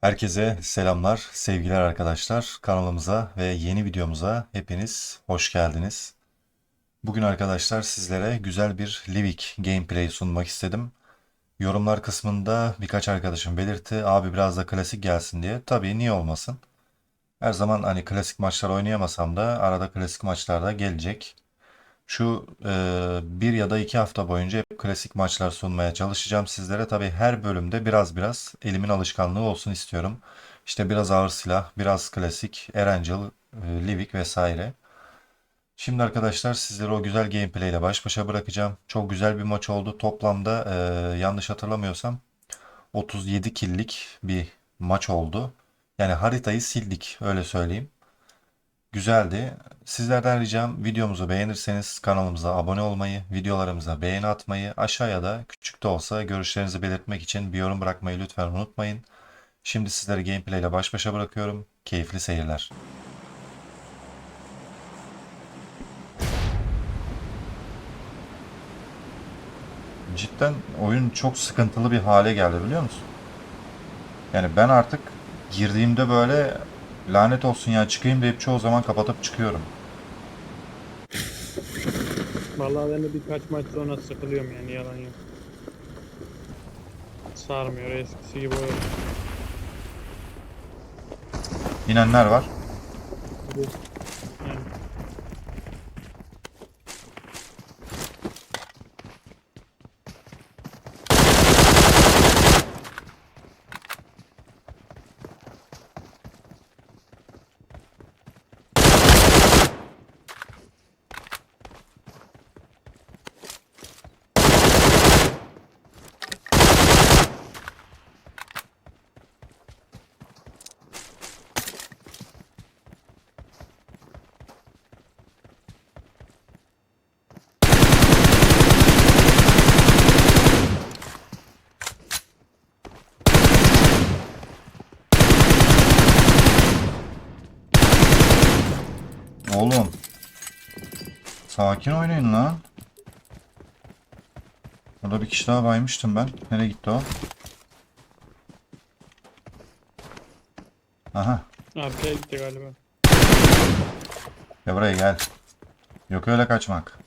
Herkese selamlar, sevgiler arkadaşlar. Kanalımıza ve yeni videomuza hepiniz hoş geldiniz. Bugün arkadaşlar sizlere güzel bir Livik gameplay sunmak istedim. Yorumlar kısmında birkaç arkadaşım belirtti, abi biraz da klasik gelsin diye. Tabii niye olmasın? Her zaman hani klasik maçlar oynayamasam da arada klasik maçlarda gelecek. Şu e, bir ya da iki hafta boyunca hep klasik maçlar sunmaya çalışacağım sizlere. Tabii her bölümde biraz biraz elimin alışkanlığı olsun istiyorum. İşte biraz ağır silah, biraz klasik, Erangel, e, Livik vesaire. Şimdi arkadaşlar sizleri o güzel gameplay ile baş başa bırakacağım. Çok güzel bir maç oldu. Toplamda e, yanlış hatırlamıyorsam 37 killik bir maç oldu. Yani haritayı sildik öyle söyleyeyim. Güzeldi. Sizlerden ricam videomuzu beğenirseniz kanalımıza abone olmayı, videolarımıza beğeni atmayı, aşağıya da küçük de olsa görüşlerinizi belirtmek için bir yorum bırakmayı lütfen unutmayın. Şimdi sizleri gameplay ile baş başa bırakıyorum. Keyifli seyirler. Cidden oyun çok sıkıntılı bir hale geldi biliyor musun? Yani ben artık girdiğimde böyle lanet olsun ya çıkayım deyip çoğu zaman kapatıp çıkıyorum. Vallahi ben de birkaç maç sonra sıkılıyorum yani yalan yok. Sarmıyor eskisi gibi öyle. İnenler var. Yani Oğlum. Sakin oynayın lan. Burada bir kişi daha baymıştım ben. Nereye gitti o? Aha. arkaya gitti galiba. Ya buraya gel. Yok öyle kaçmak.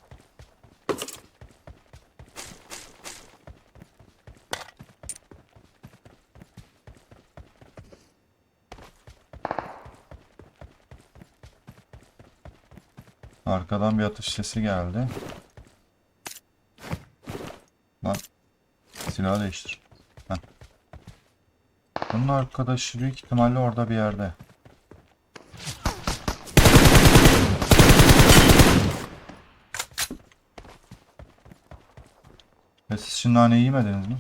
Arkadan bir atış sesi geldi. Lan silahı değiştir. Heh. Bunun arkadaşı büyük ihtimalle orada bir yerde. Ve siz şimdi naneyi yemediniz mi?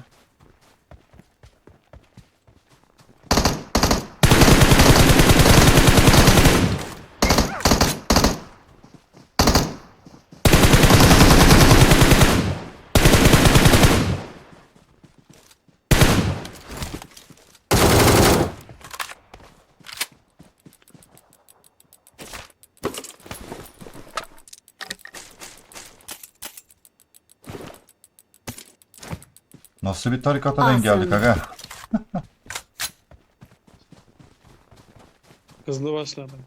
Nasıl bir tarikata denk geldik aga? Hızlı başladım.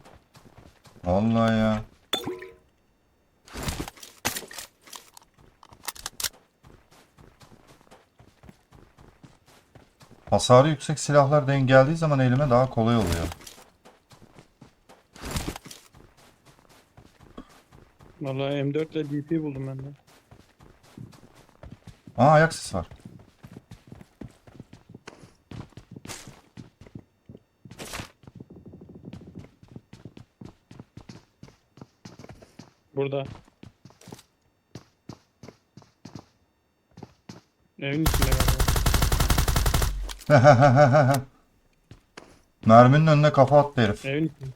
Vallahi ya. Hasarı yüksek silahlar denk geldiği zaman elime daha kolay oluyor. Vallahi M4 ile DP buldum ben de. Aa ayak sesi var. Burada. Evin içinde galiba. Merminin önüne kafa attı herif. Evin içinde.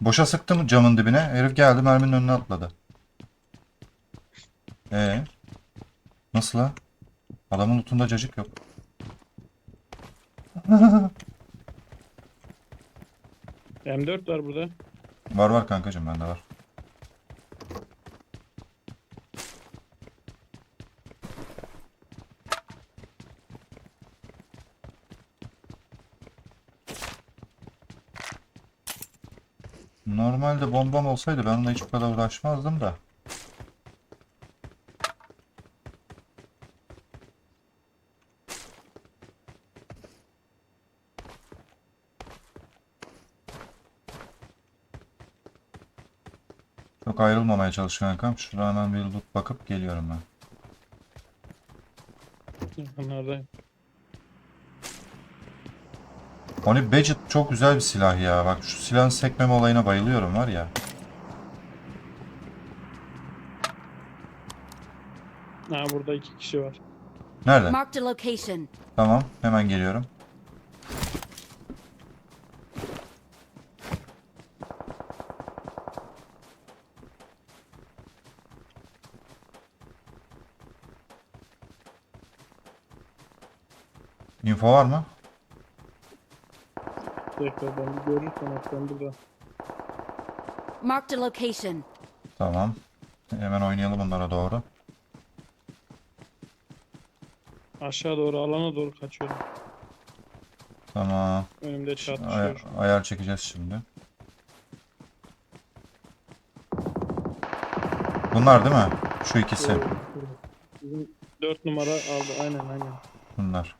Boşa sıktım camın dibine. Herif geldi merminin önüne atladı. Ee? Nasıl la? Adamın lootunda cacık yok. M4 var burada. Var var kankacım bende var. Normalde bombam olsaydı ben onunla hiç bu kadar uğraşmazdım da. Çok ayrılmamaya çalış kankam. Şuraya hemen bir loot bakıp geliyorum ben. Yakınlardayım. Oni Badget çok güzel bir silah ya. Bak şu silahın sekmeme olayına bayılıyorum var ya. Ha burada iki kişi var. Nerede? Marked a location. Tamam, hemen geliyorum. Info var mı? Tekrardan bir görürsen atlan burada. Marked a location. Tamam. Hemen oynayalım onlara doğru. Aşağı doğru alana doğru kaçıyorum. Tamam. Önümde Ay- çatışıyor. ayar çekeceğiz şimdi. Bunlar değil mi? Şu ikisi. Bizim 4 numara aldı. Aynen aynen. Bunlar.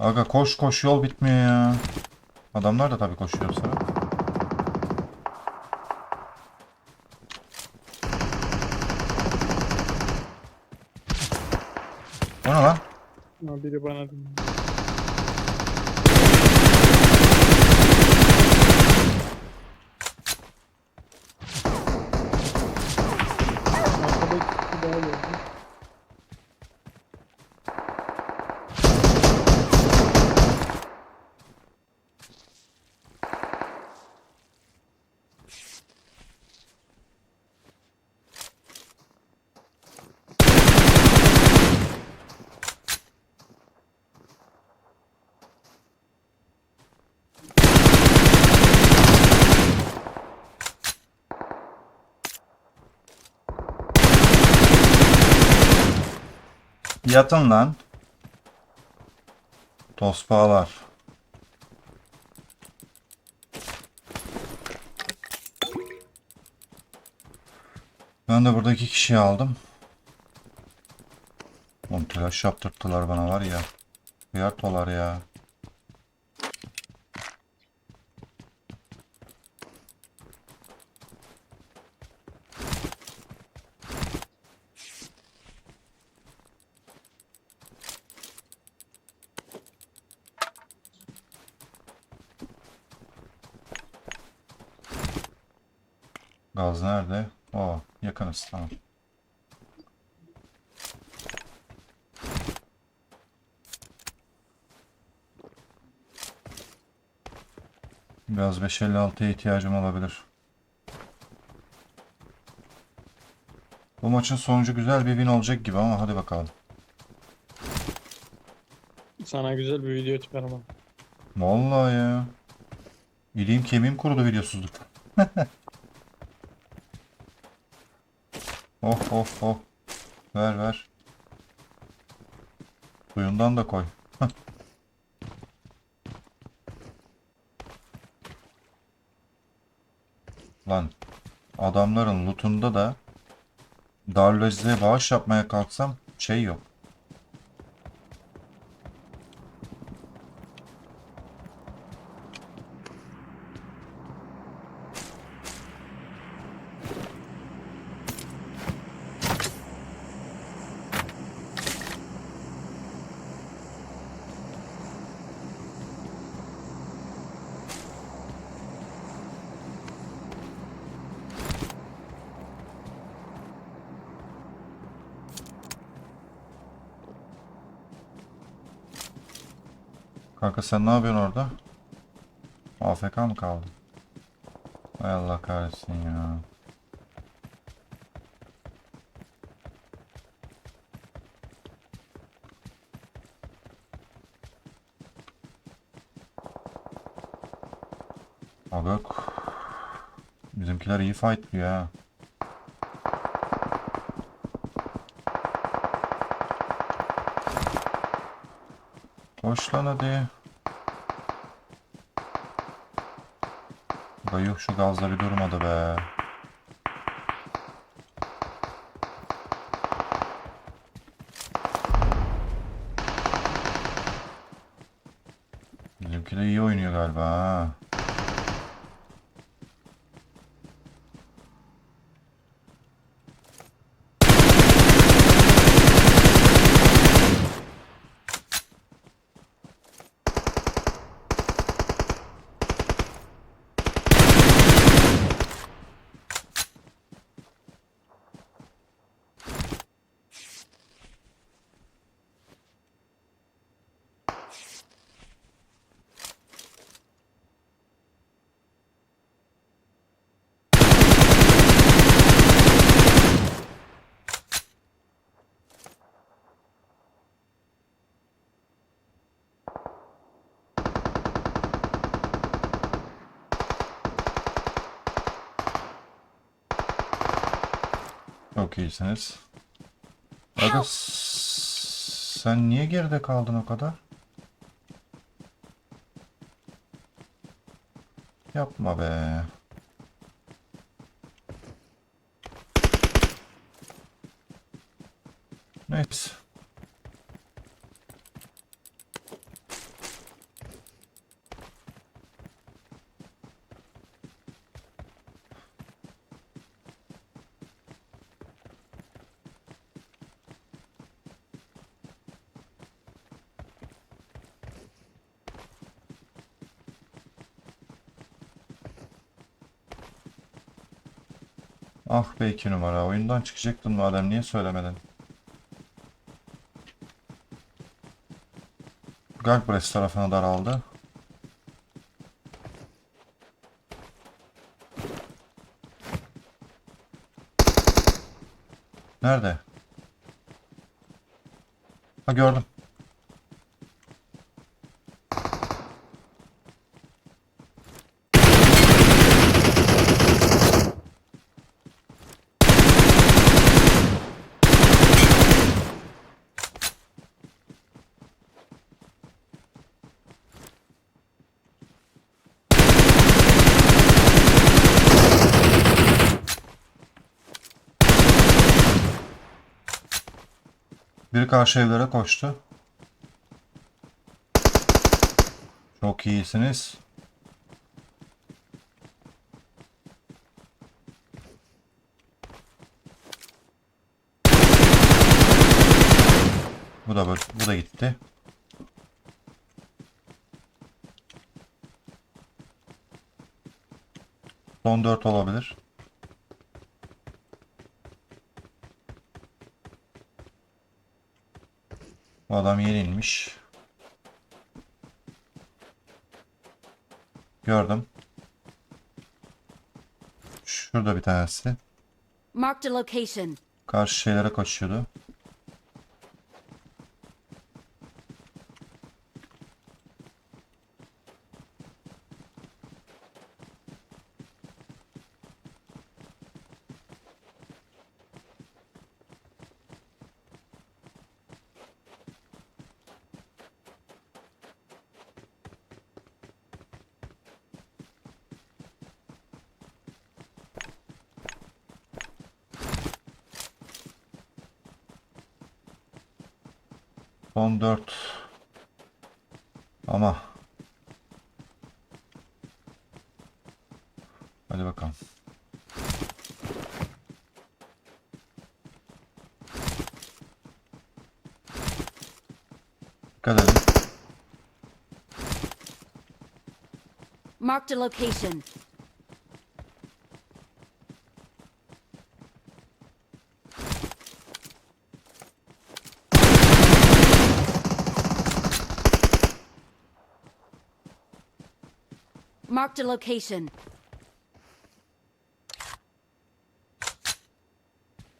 Aga koş koş yol bitmiyor ya. Adamlar da tabii koşuyor sıra. O ne lan? Biri bana dinliyor. Arkada iki kişi daha geldi. Yatın lan. Tospağlar. Ben de buradaki kişiyi aldım. Oğlum telaş yaptırttılar bana var ya. Kıyartolar ya. Gaz nerede? O yakınız tamam. Biraz 556'ya ihtiyacım olabilir. Bu maçın sonucu güzel bir win olacak gibi ama hadi bakalım. Sana güzel bir video çıkarmam. Vallahi ya. İliğim kemiğim kurudu videosuzluktan. oh oh oh. Ver ver. Suyundan da koy. Lan adamların lootunda da Darlöz'e bağış yapmaya kalksam şey yok. Kanka sen ne yapıyorsun orada? AFK mı kaldın? Hay Allah kahretsin ya. Agak. Bizimkiler iyi fightlıyor ha. Koş lan hadi. Bayuh şu gazla bir durmadı be. Bizimki de iyi oynuyor galiba ha. Çok iyisiniz. Aga sen niye geride kaldın o kadar? Yapma be. Neyse. Ah be iki numara. Oyundan çıkacaktın madem niye söylemedin? Galbres tarafına daraldı. Nerede? Ha gördüm. Biri karşı evlere koştu. Çok iyisiniz. Bu da böyle, bu da gitti. Son 4 olabilir. Bu adam yeni inmiş. Gördüm. Şurada bir tanesi. Karşı şeylere koşuyordu. Son 4. Ama. Hadi bakalım. Dikkat edin. Marked a location. Marked a location.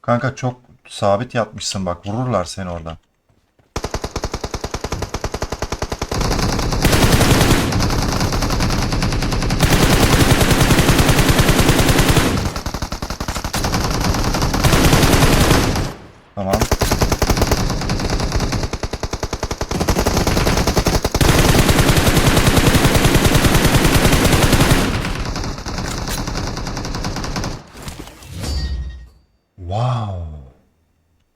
Kanka çok sabit yatmışsın bak. Vururlar seni oradan. Tamam.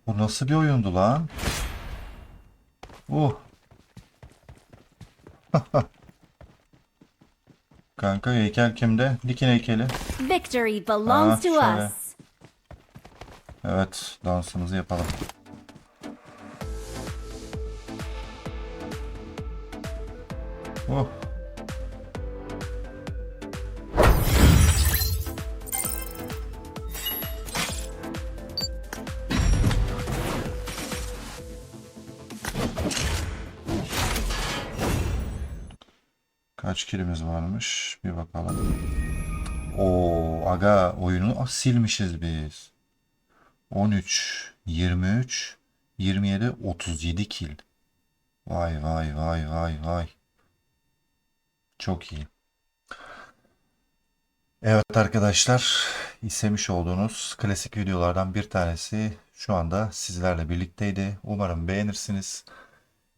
Bu nasıl bir oyundu lan? Uh. Kanka heykel kimde? Dikin heykeli. Victory belongs Ah, to şöyle. us. Evet, dansımızı yapalım. Oh. Kilimiz varmış? Bir bakalım. Oo, aga oyunu silmişiz biz. 13, 23, 27, 37 kil. Vay vay vay vay vay. Çok iyi. Evet arkadaşlar, istemiş olduğunuz klasik videolardan bir tanesi şu anda sizlerle birlikteydi. Umarım beğenirsiniz.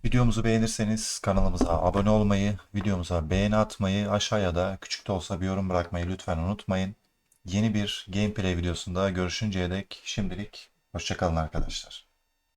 Videomuzu beğenirseniz kanalımıza abone olmayı, videomuza beğeni atmayı, aşağıya da küçük de olsa bir yorum bırakmayı lütfen unutmayın. Yeni bir gameplay videosunda görüşünceye dek şimdilik hoşçakalın arkadaşlar.